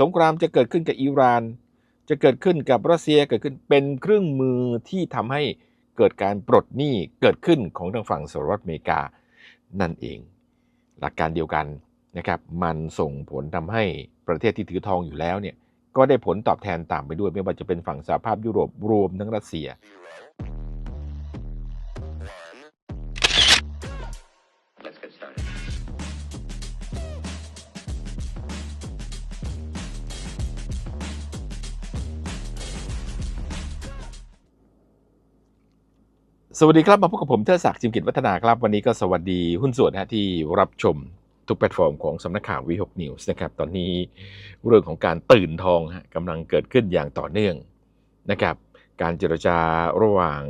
สงครามจะเกิดขึ้นกับอิหร่าน จะเกิดขึ้นกับรัสเซียเกิดขึ้นเป็นเครื่องมือที่ทำให้เกิดการปลดหนี้เกิดขึ้นของทางฝั่งสหรัฐอเมริกานั่นเอง หลักการเดียวกันนะครับมันส่งผลทำให้ประเทศที่ถือทองอยู่แล้วเนี่ยก็ได้ผลตอบแทนตามไปด้วยไม่ว่าจะเป็นฝั่งสหภาพยุโรปรวมทั้งรัสเซีย สวัสดีครับมาพบกับผมเทอศักดิ์จิมกิจวัฒนาครับ วันนี้ก็สวัสดีหุ้นส่วนนะฮะที่รับชมทุกแพลตฟอร์มของสำนักข่าววีหกนิวส์นะครับ ตอนนี้เรื่องของการตื่นทองฮะกำลังเกิดขึ้นอย่างต่อเนื่องนะครับ การเจรจาระหว่าง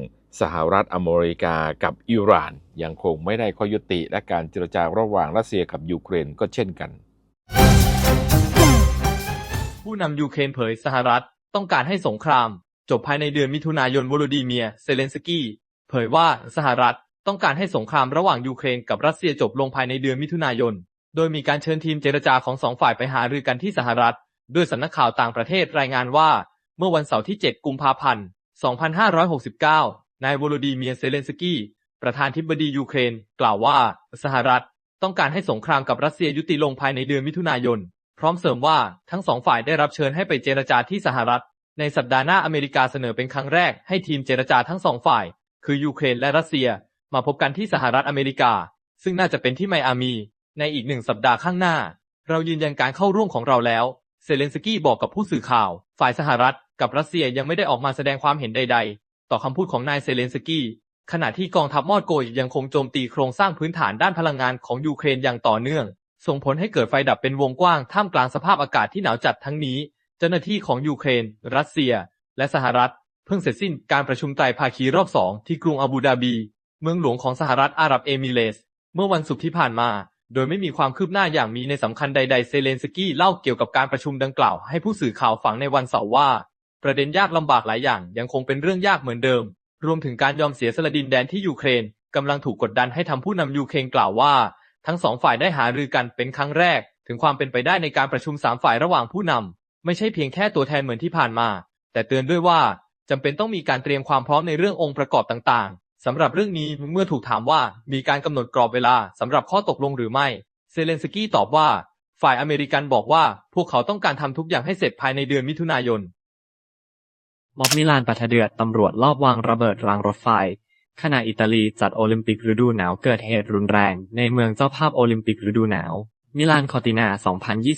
สหรัฐอเมริกากับอิหร่านยังคงไม่ได้ข้อยุติ และการเจรจาระหว่างรัสเซียกับยูเครนก็เช่นกัน ผู้นำยูเครนเผยสหรัฐต้องการให้สงคราม จบภายในเดือนมิถุนายนวโลดีเมียร์เซเลนสกี้ เผยว่าสหรัฐต้องการให้สงครามระหว่างยูเครนกับรัสเซียจบลงภายในเดือนมิถุนายน โดยมีการเชิญทีมเจรจาของสองฝ่ายไปหารือกันที่สหรัฐ ด้วยสำนักข่าวต่างประเทศรายงานว่า เมื่อวันเสาร์ที่ 7 กุมภาพันธ์ 2569 นายวโลดีเมียเซเลนสกี้ ประธานธิบดียูเครน กล่าวว่า สหรัฐต้องการให้สงครามกับรัสเซียยุติลงภายในเดือนมิถุนายน พร้อมเสริมว่าทั้งสองฝ่ายได้รับเชิญให้ไปเจรจาที่สหรัฐ ในสัปดาห์หน้าอเมริกาเสนอเป็นครั้งแรกให้ทีมเจรจาทั้งสองฝ่าย คือยูเครนและรัสเซีย มาพบกันที่สหรัฐอเมริกา ซึ่งน่าจะเป็นที่ไมอามี ในอีกหนึ่งสัปดาห์ข้างหน้า เรายืนยันการเข้าร่วมของเราแล้ว เซเลนสกี้บอกกับผู้สื่อข่าว ฝ่ายสหรัฐกับรัสเซียยังไม่ได้ออกมาแสดงความเห็นใด ๆ ต่อคำพูดของนายเซเลนสกี้ ขณะที่กองทัพมอดโกยยังคงโจมตีโครงสร้างพื้นฐานด้านพลังงานของยูเครนอย่างต่อเนื่อง ส่งผลให้เกิดไฟดับเป็นวงกว้างท่ามกลางสภาพอากาศที่หนาวจัดทั้งนี้ เจ้าหน้าที่ของยูเครน รัสเซีย และสหรัฐ เพิ่งเสร็จสิ้นการประชุมไตรภาคีรอบสองที่กรุงอาบูดาบี เมืองหลวงของสหรัฐอาหรับเอมิเรตส์เมื่อวันศุกร์ที่ผ่านมา โดยไม่มีความคืบหน้าอย่างมีในสำคัญใดๆ เซเลนสกี้เล่าเกี่ยวกับการประชุมดังกล่าวให้ผู้สื่อข่าวฟังในวันเสาร์ว่า ประเด็นยากลำบากหลายอย่างยังคงเป็นเรื่องยากเหมือนเดิม รวมถึงการยอมเสียสละดินแดนที่ยูเครนกำลังถูกกดดันให้ทำผู้นำยูเครนกล่าวว่า ทั้งสองฝ่ายได้หารือกันเป็นครั้งแรก ถึงความเป็นไปได้ในการประชุมสามฝ่ายระหว่างผู้นำไม่ใช่เพียงแค่ตัวแทนเหมือนที่ผ่านมา แต่เตือนด้วยว่า จำเป็นต้องมีการเตรียมความพร้อมในเรื่ององค์ประกอบต่างๆ สำหรับเรื่องนี้เมื่อถูกถามว่ามีการกำหนดกรอบเวลาสำหรับข้อตกลงหรือไม่ เซเลนสกี้ตอบว่า ฝ่ายอเมริกันบอกว่า พวกเขาต้องการทำทุกอย่างให้เสร็จภายในเดือนมิถุนายน ม็อบมิลานปะทะเดือดตำรวจลอบวางระเบิดรางรถไฟ ขณะอิตาลีจัดโอลิมปิกฤดูหนาวเกิดเหตุรุนแรง ในเมืองเจ้าภาพโอลิมปิกฤดูหนาว มิลานคอตินา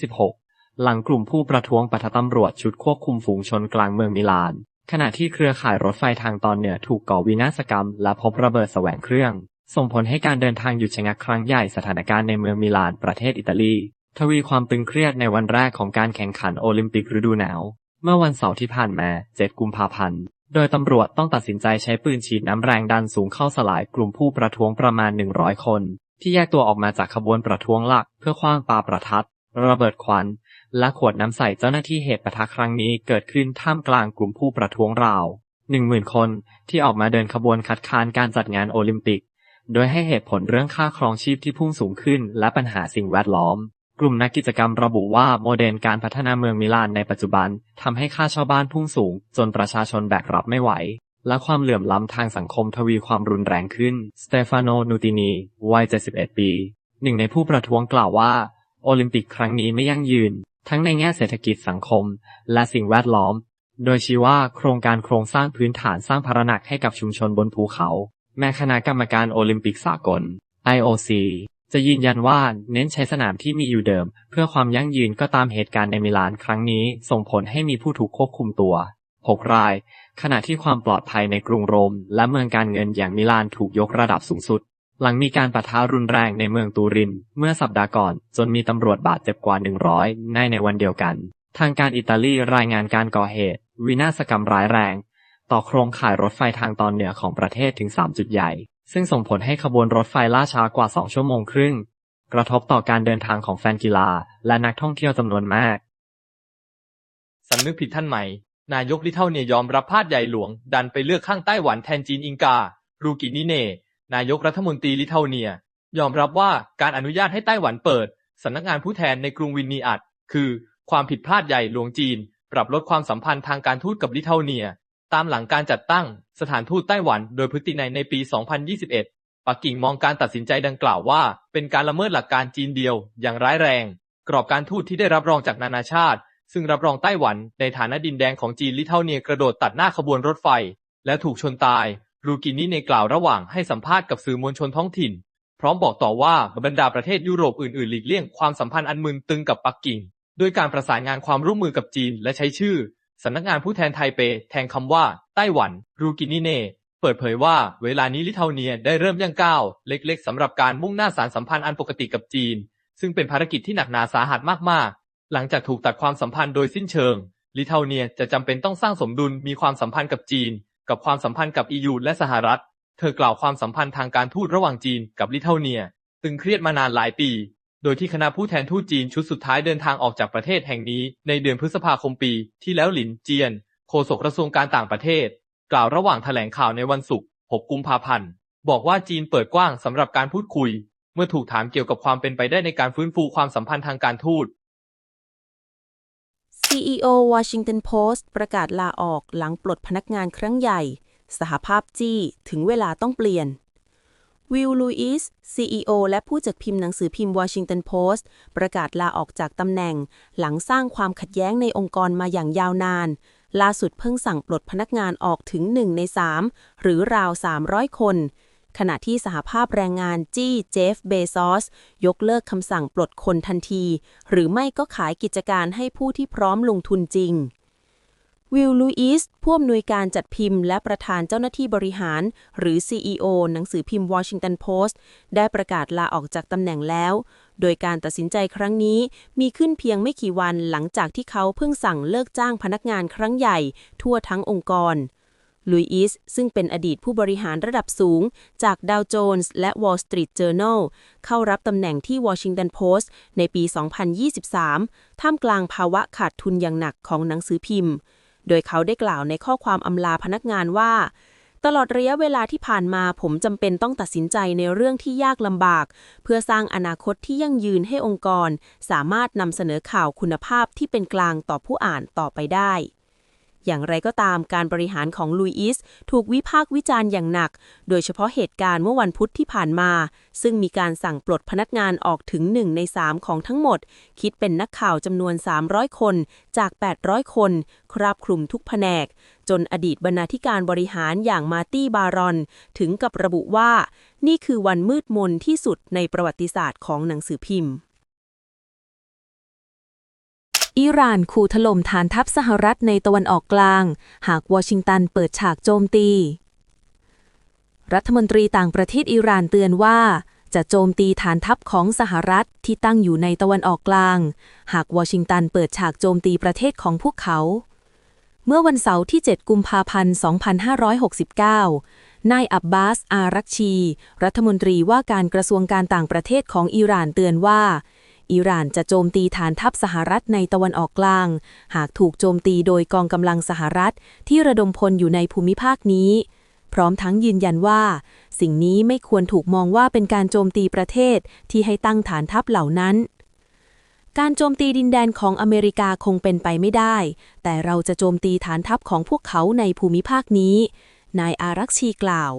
2026 หลังกลุ่มผู้ประท้วงปะทะตำรวจชุดควบคุมฝูงชนกลางเมืองมิลาน ขณะที่เครือข่ายรถไฟทางตอนเหนือถูกก่อวินาศกรรม และพบระเบิดแสวงเครื่อง ส่งผลให้การเดินทางหยุดชะงักครั้งใหญ่สถานการณ์ในเมืองมิลานประเทศอิตาลี ทวีความตึงเครียดในวันแรกของการแข่งขันโอลิมปิกฤดูหนาว เมื่อวันเสาร์ที่ผ่านมา 7 กุมภาพันธ์ โดยตำรวจต้องตัดสินใจใช้ปืนฉีดน้ำแรงดันสูงเข้าสลายกลุ่มผู้ประท้วงประมาณ 100 คน ที่แยกตัวออกมาจากขบวนประท้วงหลัก เพื่อคว้างปาประทัดระเบิดควัน และขวดน้ำใส่เจ้าหน้าที่เหตุปะทะครั้งนี้เกิดขึ้นท่ามกลางกลุ่มผู้ประท้วงราว10,000คนที่ออกมาเดินขบวนคัดค้านการจัดงานโอลิมปิก โดยให้เหตุผลเรื่องค่าครองชีพที่พุ่งสูงขึ้น และปัญหาสิ่งแวดล้อม กลุ่มนักกิจกรรมระบุว่าโมเดลการพัฒนาเมืองมิลานในปัจจุบันทำให้ค่าเช่าบ้านพุ่งสูง จนประชาชนแบกรับไม่ไหว และความเหลื่อมล้ำทางสังคมทวีความรุนแรงขึ้น สเตฟานโน นูตินี วัย 71 ปี หนึ่งในผู้ประท้วงกล่าวว่า โอลิมปิกครั้งนี้ไม่ยั่งยืน ทั้งในแง่เศรษฐกิจสังคม และสิ่งแวดล้อม โดยชี้ว่าโครงการโครงสร้างพื้นฐานสร้างพาระหนักให้กับชุมชนบนภูเขา แม้คณะกรรมการโอลิมปิกสากล IOC จะยืนยันว่าเน้นใช้สนามที่มีอยู่เดิม เพื่อความยั่งยืนก็ตามเหตุการณ์ในมิลานครั้งนี้ ส่งผลให้มีผู้ถูกควบคุมตัว 6 ราย ขณะที่ความปลอดภัยในกรุงโรม และเมืองการเงินอย่างมิลานถูกยกระดับสูงสุด หลังมีการปะทะรุนแรงในเมืองตูริน เมื่อสัปดาห์ก่อน จนมีตำรวจบาดเจ็บกว่า 100ในในวันเดียวกัน ทางการอิตาลีรายงานการก่อเหตุ วินาศกรรมร้ายแรง ต่อโครงข่ายรถไฟทางตอนเหนือของประเทศถึง 3 จุดใหญ่ ซึ่งส่งผลให้ขบวนรถไฟล่าช้ากว่า 2 ชั่วโมงครึ่ง กระทบต่อการเดินทางของแฟนกีฬา และนักท่องเที่ยวจำนวนมากสำนึกผิดท่านใหม่ นายกลิเท่าเนียยอมรับพาดใหญ่หลวง ดันไปเลือกข้างไต้หวันแทนจีนอิงกา รูกินิเน นายกรัฐมนตรีลิเท่าเนีย ยอมรับว่าการอนุญาตให้ไต้หวันเปิดสำนักงานผู้แทนในกรุงวินนีอัด คือความผิดพลาดใหญ่หลวงจีน ปรับลดความสัมพันธ์ทางการทูตกับลิทัวเนีย ตามหลังการจัดตั้งสถานทูตไต้หวันโดยพฤตินัยในปี 2021 ปักกิ่งมองการตัดสินใจดังกล่าวว่า เป็นการละเมิดหลักการจีนเดียว อย่างร้ายแรง กรอบการทูตที่ได้รับรองจากนานาชาติ ซึ่งรับรองไต้หวันในฐานะดินแดนของจีนลิทัวเนียกระโดดตัดหน้าขบวนรถไฟ และถูกชนตาย รูกินีในกล่าวระหว่างให้สัมภาษณ์กับสื่อมวลชนท้องถิ่น พร้อมบอกต่อว่าบรรดาประเทศยุโรปอื่นๆหลีกเลี่ยงความสัมพันธ์อันมึนตึงกับปักกิ่งด้วยการประสานงานความร่วมมือกับจีนและใช้ชื่อสำนักงานผู้แทนไทเป แทนคำว่า ไต้หวัน รูกินีเนเปิดเผยว่าเวลานี้ลิทัวเนียได้เริ่มย่างก้าว เล็กๆสำหรับการมุ่งหน้าสารสัมพันธ์อันปกติกับจีน ซึ่งเป็นภารกิจที่หนักหนาสาหัสมากๆ หลังจากถูกตัดความสัมพันธ์โดยสิ้นเชิง ลิทัวเนียจะจำเป็นต้องสร้างสมดุลมีความสัมพันธ์กับจีน กับความสัมพันธ์กับ EU และสหรัฐ เธอกล่าวความสัมพันธ์ทางการทูตระหว่างจีนกับลิทัวเนีย ตึงเครียดมานานหลายปี โดยที่คณะผู้แทนทูตจีนชุดสุดท้ายเดินทางออกจากประเทศแห่งนี้ในเดือนพฤษภาคมปี ที่แล้วหลินเจียน โฆษกกระทรวงการต่างประเทศ กล่าวระหว่างแถลงข่าวในวันศุกร์ 6 กุมภาพันธ์ บอกว่าจีนเปิดกว้างสำหรับการพูดคุย เมื่อถูกถามเกี่ยวกับความเป็นไปได้ในการฟื้นฟูความสัมพันธ์ทางการทูต CEO Washington Post ประกาศลาออกหลังปลดพนักงานครั้งใหญ่ สหภาพจี้ ถึงเวลาต้องเปลี่ยน วิลลูอิส CEO และผู้จัดพิมพ์หนังสือพิมพ์ Washington Post ประกาศลาออกจากตำแหน่ง หลังสร้างความขัดแย้งในองค์กรมาอย่างยาวนาน ล่าสุดเพิ่งสั่งปลดพนักงานออกถึง 1 ใน 3 หรือราว 300 คน ขณะที่สหภาพแรงงานจี้เจฟเบซอส ยกเลิกคำสั่งปลดคนทันที หรือไม่ก็ขายกิจการให้ผู้ที่พร้อมลงทุนจริง วิลลูอิสผู้อำนวยการจัดพิมพ์และประธานเจ้าหน้าที่บริหาร หรือ CEO หนังสือพิมพ์ Washington Post ได้ประกาศลาออกจากตำแหน่งแล้ว โดยการตัดสินใจครั้งนี้มีขึ้นเพียงไม่กี่วันหลังจากที่เขาเพิ่งสั่งเลิกจ้างพนักงานครั้งใหญ่ ทั่วทั้งองค์กร ลุยอิสซึ่งเป็นอดีตผู้บริหารระดับสูง จากดาวโจนส์และ Wall Street Journal เข้ารับตำแหน่งที่ Washington Post ในปี 2023 ท่ามกลางภาวะขาดทุนอย่างหนักของหนังสือพิมพ์ โดยเขาได้กล่าวในข้อความอำลาพนักงานว่าตลอดระยะเวลาที่ผ่านมาผมจำเป็นต้องตัดสินใจในเรื่องที่ยากลำบาก เพื่อสร้างอนาคตที่ยั่งยืนให้องค์กร สามารถนำเสนอข่าวคุณภาพที่เป็นกลางต่อผู้อ่านต่อไปได้ อย่างไรก็ตามการบริหารของลุยอิสถูกวิพากษ์วิจารณ์อย่างหนัก โดยเฉพาะเหตุการณ์เมื่อวันพุธที่ผ่านมา ซึ่งมีการสั่งปลดพนักงานออกถึง 1 ใน 3 ของทั้งหมด คิดเป็นนักข่าวจำนวน 300 คนจาก 800 คน ครอบคลุมทุกแผนก จนอดีตบรรณาธิการบริหารอย่างมาตี้บารอน ถึงกับระบุว่า นี่คือวันมืดมนที่สุดในประวัติศาสตร์ของหนังสือพิมพ์ อิหร่านขู่ถล่มฐานทัพสหรัฐในตะวันออกกลาง หากวอชิงตันเปิดฉากโจมตี รัฐมนตรีต่างประเทศอิหร่านเตือนว่า จะโจมตีฐานทัพของสหรัฐที่ตั้งอยู่ในตะวันออกกลาง หากวอชิงตันเปิดฉากโจมตีประเทศของพวกเขา เมื่อวันเสาร์ที่ 7 กุมภาพันธ์ 2569 นายอับบาส อารักชี รัฐมนตรีว่าการกระทรวงการต่างประเทศของอิหร่านเตือนว่า อิหร่านจะโจมตีฐานทัพสหรัฐในตะวันออกกลาง หากถูกโจมตีโดยกองกำลังสหรัฐที่ระดมพลอยู่ในภูมิภาคนี้ พร้อมทั้งยืนยันว่า สิ่งนี้ไม่ควรถูกมองว่าเป็นการโจมตีประเทศที่ให้ตั้งฐานทัพเหล่านั้นการโจมตีดินแดนของอเมริกาคงเป็นไปไม่ได้ แต่เราจะโจมตีฐานทัพของพวกเขาในภูมิภาคนี้ นายอารักชีกล่าว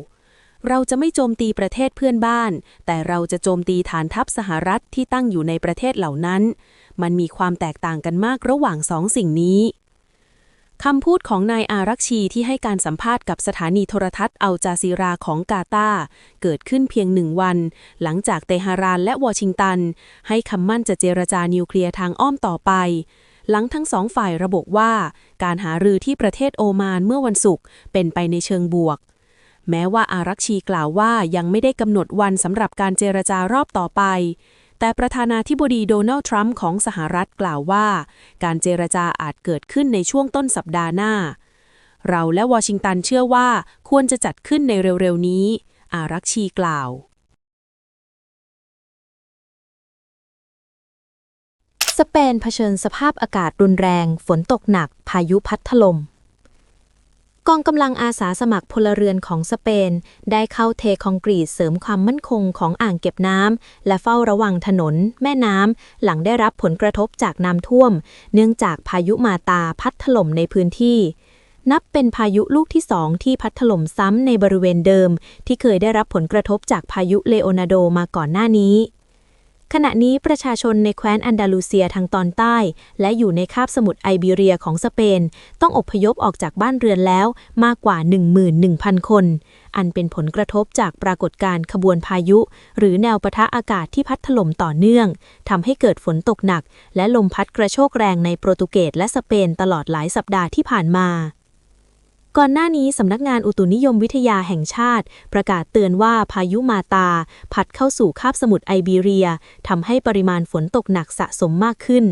เราจะไม่โจมตีประเทศเพื่อนบ้าน แต่เราจะโจมตีฐานทัพสหรัฐที่ตั้งอยู่ในประเทศเหล่านั้น มันมีความแตกต่างกันมากระหว่างสองสิ่งนี้คำพูดของนายอารักชีที่ให้การสัมภาษณ์กับสถานีโทรทัศน์อัลจาซีราของกาตาร์เกิดขึ้นเพียงหนึ่งวัน หลังจากเตหะรานและวอชิงตัน ให้คำมั่นจะเจรจานิวเคลียร์ทางอ้อมต่อไป หลังทั้งสองฝ่ายระบุว่า การหารือที่ประเทศโอมานเมื่อวันศุกร์เป็นไปในเชิงบวก แม้ว่าอารักชีกล่าวว่ายังไม่ได้กำหนดวันสำหรับการเจรจารอบต่อไป แต่ประธานาธิบดีโดนัลด์ทรัมป์ของสหรัฐกล่าวว่า การเจรจาอาจเกิดขึ้นในช่วงต้นสัปดาห์หน้า เราและวอชิงตันเชื่อว่าควรจะจัดขึ้นในเร็วๆนี้ อารักชีกล่าวสเปนเผชิญสภาพอากาศรุนแรง ฝนตกหนัก พายุพัดถล่ม กองกำลังอาสาสมัครพลเรือนของสเปน ได้เข้าเทคอนกรีตเสริมความมั่นคงของอ่างเก็บน้ำและเฝ้าระวังถนน แม่น้ำหลังได้รับผลกระทบจากน้ำท่วม เนื่องจากพายุมาตาพัดถล่มในพื้นที่ นับเป็นพายุลูกที่สองที่พัดถล่มซ้ำในบริเวณเดิม ที่เคยได้รับผลกระทบจากพายุเลโอนาโดมาก่อนหน้านี้ ขณะนี้ประชาชนในแคว้นอันดาลูเซียทางตอนใต้ และอยู่ในคาบสมุทรไอเบียเรียของสเปน ต้องอพยพออกจากบ้านเรือนแล้วมากกว่า 11,000 คน อันเป็นผลกระทบจากปรากฏการณ์ขบวนพายุ หรือแนวปะทะอากาศที่พัดถล่มต่อเนื่องทำให้เกิดฝนตกหนัก และลมพัดกระโชกแรงในโปรตุเกสและสเปนตลอดหลายสัปดาห์ที่ผ่านมา ก่อนหน้านี้สำนักงานอุตุนิยมวิทยาแห่งชาติ ประกาศเตือนว่าพายุมาตา พัดเข้าสู่คาบสมุทรไอเบียเรียทำให้ปริมาณฝนตกหนักสะสมมากขึ้น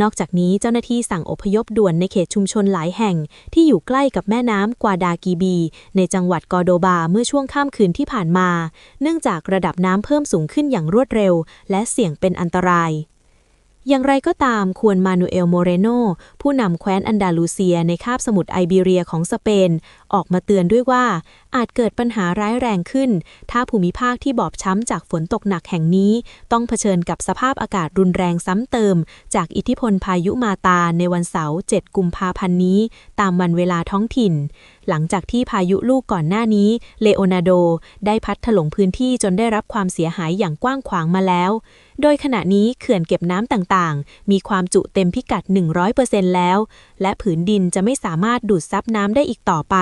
นอกจากนี้เจ้าหน้าที่สั่งอพยพด่วนในเขตชุมชนหลายแห่ง ที่อยู่ใกล้กับแม่น้ำกวาดากีบี ในจังหวัดกอร์โดบาเมื่อช่วงข้ามคืนที่ผ่านมา เนื่องจากระดับน้ำเพิ่มสูงขึ้นอย่างรวดเร็ว และเสี่ยงเป็นอันตราย อย่างไรก็ตามควรมานูเอลโมเรโนผู้นำแคว้นอันดาลูเซียในคาบสมุทรไอเบียเรียของสเปนออกมาเตือนด้วยว่าอาจเกิดปัญหาร้ายแรงขึ้น ถ้าภูมิภาคที่บอบช้ำจากฝนตกหนักแห่งนี้ ต้องเผชิญกับสภาพอากาศรุนแรงซ้ำเติม จากอิทธิพลพายุมาตาในวันเสาร์7กุมภาพันธ์นี้ ตามวันเวลาท้องถิ่น หลังจากที่พายุลูกก่อนหน้านี้ เลโอนาโด ได้พัดถล่มพื้นที่จนได้รับความเสียหายอย่างกว้างขวางมาแล้ว โดยขณะนี้เขื่อนเก็บน้ำต่างๆ มีความจุเต็มพิกัด 100%แล้ว และผืนดินจะไม่สามารถดูดซับน้ำได้อีกต่อไป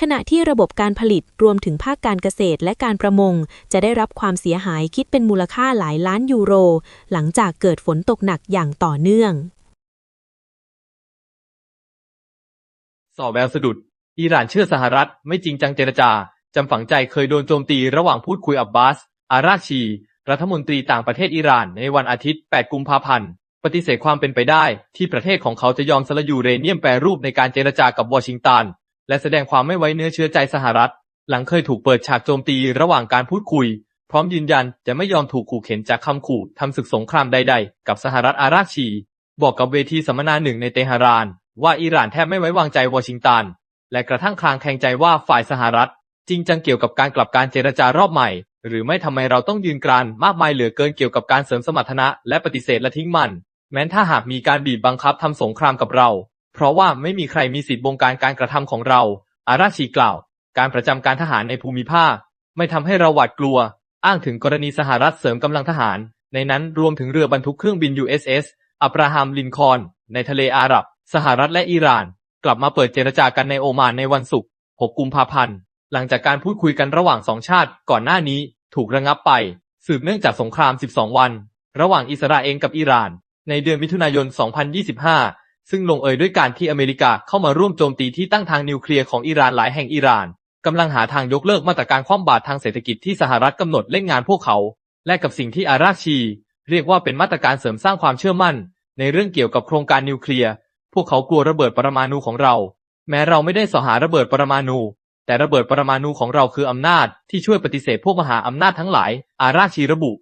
ขณะที่ระบบการผลิตรวมถึงภาคการเกษตรและการประมง จะได้รับความเสียหายคิดเป็นมูลค่าหลายล้านยูโร หลังจากเกิดฝนตกหนักอย่างต่อเนื่อง สอบแววสะดุด อิหร่านเชื่อสหรัฐ ไม่จริงจังเจรจา จำฝังใจเคยโดนโจมตีระหว่างพูดคุยอับบาส อาราชี รัฐมนตรีต่างประเทศอิหร่านในวันอาทิตย์ 8 กุมภาพันธ์ปฏิเสธความเป็นไปได้ ที่ประเทศของเขาจะยอมสละยูเรเนียมแปรรูปในการเจรจากับวอชิงตัน และแสดงความไม่ไว้เนื้อเชื่อใจสหรัฐ หลังเคยถูกเปิดฉากโจมตีระหว่างการพูดคุย พร้อมยืนยันจะไม่ยอมถูกขู่เข็นจากคำขู่ทำศึกสงครามใด ๆ กับสหรัฐอาราชี บอกกับเวทีสัมมนาหนึ่งในเตหะราน ว่าอิหร่านแทบไม่ไว้วางใจวอชิงตันและกระทั่งคลางแคลงใจว่าฝ่ายสหรัฐ จริงจังเกี่ยวกับการกลับการเจรจารอบใหม่ หรือไม่ทำไมเราต้องยืนกรานมากมายเหลือเกินเกี่ยวกับการเสริมสมรรถนะและปฏิเสธและทิ้งมัน แม้ถ้าหากมีการบีบบังคับทำสงครามกับเรา เพราะว่าไม่มีใครมีสิทธิ์บงการการกระทำของเรา อาราชีกล่าว การประจำการทหารในภูมิภาค ไม่ทำให้เราหวาดกลัว อ้างถึงกรณีสหรัฐเสริมกำลังทหาร ในนั้นรวมถึงเรือบรรทุกเครื่องบิน USS อับราฮัมลินคอน ในทะเลอาหรับ สหรัฐและอิหร่าน กลับมาเปิดเจรจากันในโอมานในวันศุกร์ 6 กุมภาพันธ์ หลังจากการพูดคุยกันระหว่างสองชาติ ก่อนหน้านี้ถูกระงับไป สืบเนื่องจากสงคราม 12 วัน ระหว่างอิสราเอลกับอิหร่าน ในเดือนมิถุนายน 2025 ซึ่งลงเอยด้วยการที่อเมริกาเข้ามาร่วมโจมตีที่ตั้งทางนิวเคลียร์ของอิหร่านหลายแห่งอิหร่านกำลังหาทางยกเลิกมาตรการคว่ำบาตรทางเศรษฐกิจที่สหรัฐกำหนดเล่นงานพวกเขา และกับสิ่งที่อาราชี เรียกว่าเป็นมาตรการเสริมสร้างความเชื่อมั่น ในเรื่องเกี่ยวกับโครงการนิวเคลียร์พวกเขากลัวระเบิดปรมาณูของเรา แม้เราไม่ได้สหาระเบิดปรมาณูแต่ระเบิดปรมาณูของเราคืออำนาจที่ช่วยปฏิเสธพวกมหาอำนาจทั้งหลาย อาราชีระบุ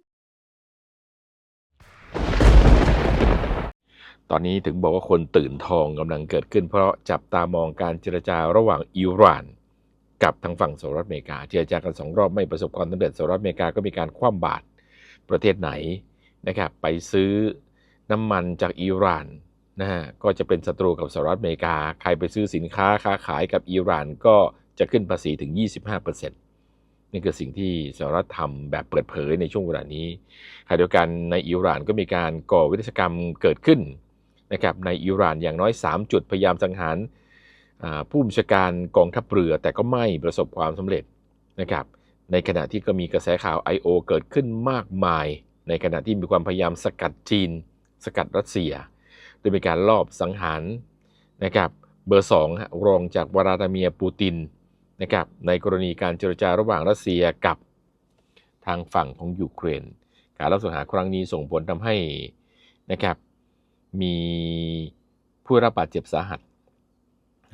ตอนนี้ถึงบอกว่าคนตื่นทองกำลังเกิดขึ้น เพราะจับตามองการเจรจาระหว่างอิหร่าน กับทางฝั่งสหรัฐอเมริกา เจรจากันสองรอบไม่ประสบความสำเร็จสหรัฐอเมริกาก็มีการคว่ำบาตรประเทศไหนนะครับไปซื้อน้ำมันจากอิหร่านนะฮะก็จะเป็นศัตรูกับสหรัฐอเมริกา ใครไปซื้อสินค้าค้าขายกับอิหร่านก็จะขึ้นภาษีถึง 25%นี่คือสิ่งที่สหรัฐทำแบบเปิดเผยในช่วงเวลานี้ขณะเดียวกันในอิหร่านก็มีการก่อวินาศกรรมเกิดขึ้น นะครับในอิหร่านอย่างน้อย 3 จุดพยายามสังหารผู้บัญชาการกองทัพเรือ แต่ก็ไม่ประสบความสำเร็จนะครับในขณะที่ก็มีกระแสข่าว I.O. เกิดขึ้นมากมาย ในขณะที่มีความพยายามสกัดจีน สกัดรัสเซีย โดยมีการลอบสังหารนะครับเบอร์สองรองจากวลาดาเมียร์ปูตินนะครับในกรณีการเจรจาระหว่างรัสเซียกับทางฝั่งของยูเครน การลอบสังหารครั้งนี้ส่งผลทำให้นะครับ มีผู้รับบาดเจ็บสาหัส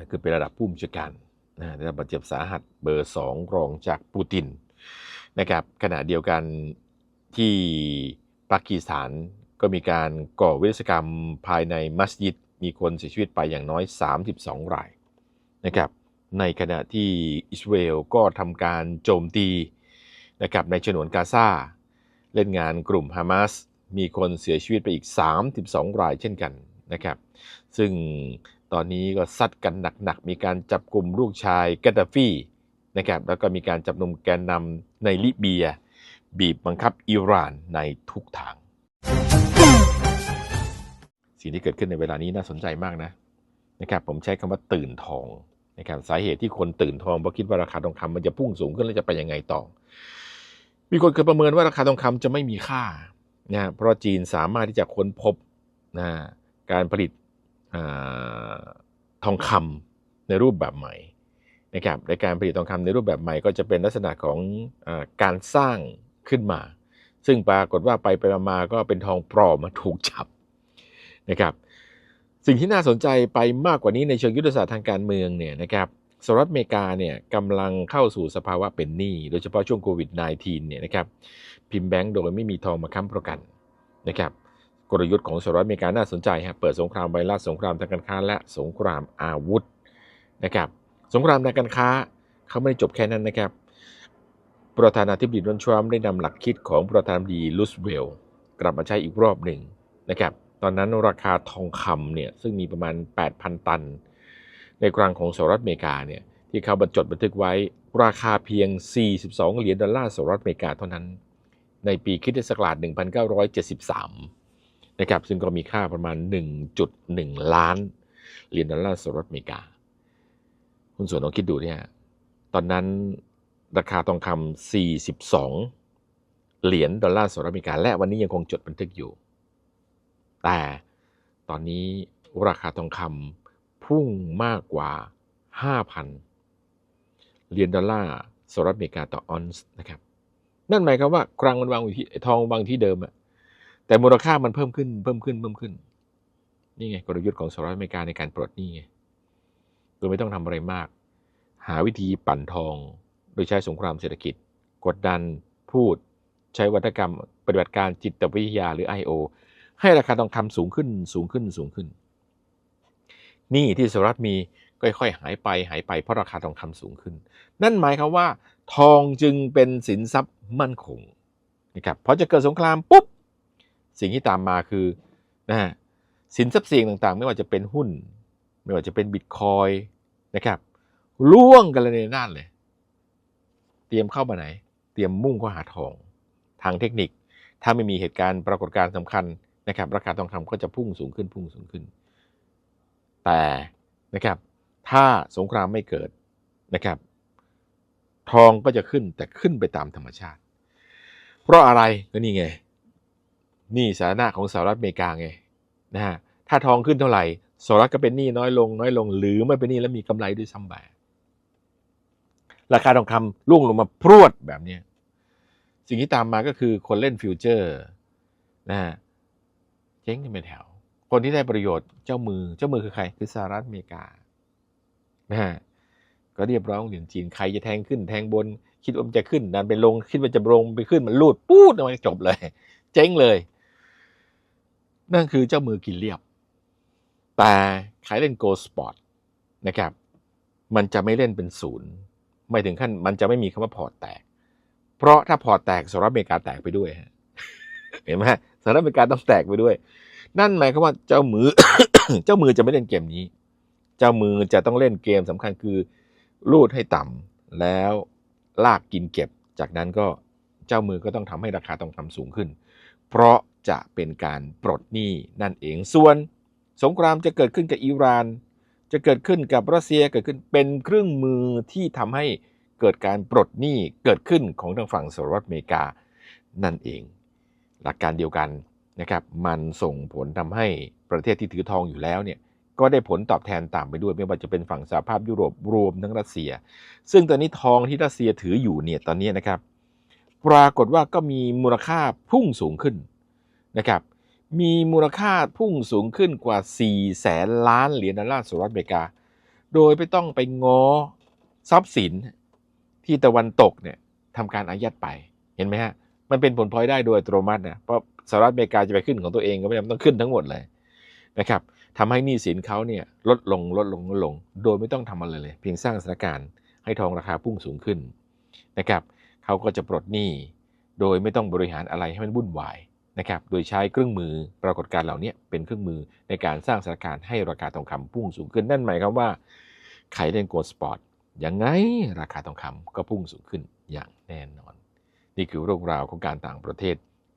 คือเป็นระดับผู้บัญชาการนะได้รับบาดเจ็บสาหัสเบอร์สองรองจากปูตินนะครับขณะเดียวกันที่ปากีสถานก็มีการก่อวิศกรรมภายในมัสยิด มีคนเสียชีวิตไปอย่างน้อย 32 รายนะครับในขณะที่อิสราเอลก็ทำการโจมตีนะครับในฉนวนกาซาเล่นงานกลุ่มฮามาส มีคนเสียชีวิตไปอีก 32 รายเช่นกันนะครับ ซึ่งตอนนี้ก็ซัดกันหนักๆ มีการจับกลุ่มลูกชายกาดาฟีนะครับแล้วก็มีการจับกลุ่มแกนนำในลิเบีย บีบบังคับอิหร่านในทุกทาง สิ่งที่เกิดขึ้นในเวลานี้น่าสนใจมากนะนะครับผมใช้คำว่าตื่นทองนะครับสาเหตุที่คนตื่นทองเพราะคิดว่าราคาทองคำมันจะพุ่งสูงขึ้นแล้วจะไปยังไงต่อ มีคนเคยประเมินว่าราคาทองคำจะไม่มีค่า นะเพราะจีนสามารถที่จะค้นพบนะการผลิตอทองคำในรูปแบบใหม่นะครับในการผลิตทองคำในรูปแบบใหม่ก็จะเป็นลักษณะของอการสร้างขึ้นมา ซึ่งปรากฏว่าไปไปมาก็เป็นทองปลอมมาถูกจับนะครับสิ่งที่น่าสนใจไปมากกว่านี้ในเชิงยุทธศาสตร์ทางการเมืองเนี่ยนะครับ สหรัฐอเมริกาเนี่ยกำลังเข้าสู่สภาวะเป็นหนี้โดยเฉพาะช่วงโควิด -19 เนี่ยนะครับพิมพ์แบงก์โดยไม่มีทองมาค้ำประกันนะครับกลยุทธ์ของสหรัฐอเมริกาน่าสนใจฮะเปิดสงครามไวรัสสงครามทางการค้า และสงครามอาวุธนะครับสงครามทางการค้าเขาไม่ได้จบแค่นั้นนะครับ ประธานาธิบดีโดนัลด์ทรัมป์ได้นำหลักคิดของประธานาธิบดีรูสเวลต์กลับมาใช้อีกรอบหนึ่งนะครับตอนนั้นราคาทองคำเนี่ยซึ่งมีประมาณ 8,000 ตัน ในกลางของสหรัฐอเมริกาเนี่ยที่เขาบันจดบันทึกไว้ราคาเพียง 42 เหรียญดอลลาร์สหรัฐอเมริกาเท่านั้น ในปีคริสตศักราช1973 นะครับซึ่งก็มีค่าประมาณ 1.1 ล้านเหรียญดอลลาร์สหรัฐอเมริกา คุณส่วนลองคิดดูเนี่ยตอนนั้นราคาทองคำ42 เหรียญดอลลาร์สหรัฐอเมริกา และวันนี้ยังคงจดบันทึกอยู่ แต่ตอนนี้ราคาทองคำ พุ่งมากกว่า 5,000 เหรียญดอลลาร์สหรัฐอเมริกาต่อออนซ์นะครับ นั่นหมายความว่ากลางมันวางอยู่ที่ทองวางที่เดิมอะแต่มูลค่ามันเพิ่มขึ้นเพิ่มขึ้นเพิ่มขึ้น นี่ไงกลยุทธ์ของสหรัฐอเมริกาในการปลดหนี้ไงโดยไม่ต้องทำอะไรมาก หาวิธีปั่นทอง โดยใช้สงครามเศรษฐกิจ กดดันพูด ใช้วัฒกรรม ปฏิบัติการจิตวิทยาหรือ I.O. ให้ราคาทองคำสูงขึ้นสูงขึ้นสูงขึ้น หนี่ที่สหรัฐมีก็ค่อยๆหายไปหายไปเพราะราคาทองคำสูงขึ้น นั่นหมายความว่า ทองจึงเป็นสินทรัพย์มั่นคงนะครับพอจะเกิดสงครามปุ๊บสิ่งที่ตามมาคือนะฮะสินทรัพย์เสี่ยงต่างๆ ไม่ว่าจะเป็นหุ้น ไม่ว่าจะเป็นบิตคอยนะครับล่วงกันเลยในน่านเลย เตรียมเข้ามาไหน เตรียมมุ่งเข้าหาทอง ทางเทคนิค ถ้าไม่มีเหตุการณ์ปรากฏการณ์สำคัญนะครับ ราคาทองคำก็จะพุ่งสูงขึ้นพุ่งสูงขึ้น แต่นะครับถ้าสงครามไม่เกิดนะครับ ทองก็จะขึ้นแต่ขึ้นไปตามธรรมชาติ เพราะอะไรก็นี่ไง นี่สาธารณะของสหรัฐอเมริกาไงนะฮะถ้าทองขึ้นเท่าไหร่สหรัฐก็เป็นหนี้น้อยลงน้อยลง หรือไม่เป็นหนี้แล้วมีกำไรด้วยซ้ำไปราคาทองคำร่วงลงมาพรวดแบบนี้สิ่งที่ตามมาก็คือคนเล่นฟิวเจอร์นะฮะเจ๊งกันเป็นแถว คนที่ได้ประโยชน์เจ้ามือเจ้ามือคือใคร คือสหรัฐอเมริกานะฮะก็เรียบร้อยเหรียญจีนใครจะแทงขึ้น แทงบนคิดว่ามันจะขึ้นดันไปลง คิดว่าจะลงไปขึ้นมันลูดปูดออกมาจบเลย เจ๊งเลย นั่นคือเจ้ามือกินเรียบ แต่ใครเล่นโกลสปอร์ตนะครับ มันจะไม่เล่นเป็นศูนย์ไม่ถึงขั้น มันจะไม่มีคำว่าพอร์ตแตก เพราะถ้าพอร์ตแตกสหรัฐอเมริกาแตกไปด้วยเห็นไหมสหรัฐอเมริกาต้องแตกไปด้วย นั่นหมายความว่าเจ้ามือ เจ้ามือจะไม่เล่นเกมนี้ เจ้ามือจะต้องเล่นเกมสำคัญคือรูดให้ต่ำแล้วลากกินเก็บ จากนั้นก็เจ้ามือก็ต้องทำให้ราคาทองคำสูงขึ้น เพราะจะเป็นการปลดหนี้นั่นเองส่วน สงครามจะเกิดขึ้นกับอิหร่าน จะเกิดขึ้นกับรัสเซียเกิดขึ้นเป็นเครื่องมือที่ทำให้เกิดการปลดหนี้เกิดขึ้นของทางฝั่งสหรัฐอเมริกานั่นเอง หลักการเดียวกัน นะครับมันส่งผลทำให้ประเทศที่ถือทองอยู่แล้วเนี่ยก็ได้ผลตอบแทนตามไปด้วยไม่ว่าจะเป็นฝั่งสหภาพยุโรปรวมทั้งรัสเซีย ซึ่งตอนนี้ทองที่รัสเซียถืออยู่เนี่ยตอนนี้นะครับ ปรากฏว่าก็มีมูลค่าพุ่งสูงขึ้นนะครับมีมูลค่าพุ่งสูงขึ้นกว่า 4 แสนล้านเหรียญดอลลาร์สหรัฐอเมริกา โดยไม่ต้องไปง้อทรัพย์สินที่ตะวันตกเนี่ยทำการอายัดไปเห็นไหมฮะมันเป็นผลพลอยได้โดยอัตโนมัตินะเพราะ สหรัฐอเมริกาจะไปขึ้นของตัวเองก็ไม่จำต้องขึ้นทั้งหมดเลยนะครับทำให้หนี้สินเขาเนี่ยลดลงลดลงลดลง โดยไม่ต้องทำอะไรเลย เพียงสร้างสถานการณ์ให้ทองราคาพุ่งสูงขึ้นนะครับเขาก็จะปลดหนี้โดยไม่ต้องบริหารอะไรให้มันวุ่นวายนะครับโดยใช้เครื่องมือปรากฏการณ์เหล่านี้เป็นเครื่องมือในการสร้างสถานการณ์ให้ราคาทองคำพุ่งสูงขึ้น นั่นหมายความว่าใครเล่นโกลด์สปอร์ตยังไงราคาทองคำก็พุ่งสูงขึ้นอย่างแน่นอน นี่คือเรื่องราวของการต่างประเทศ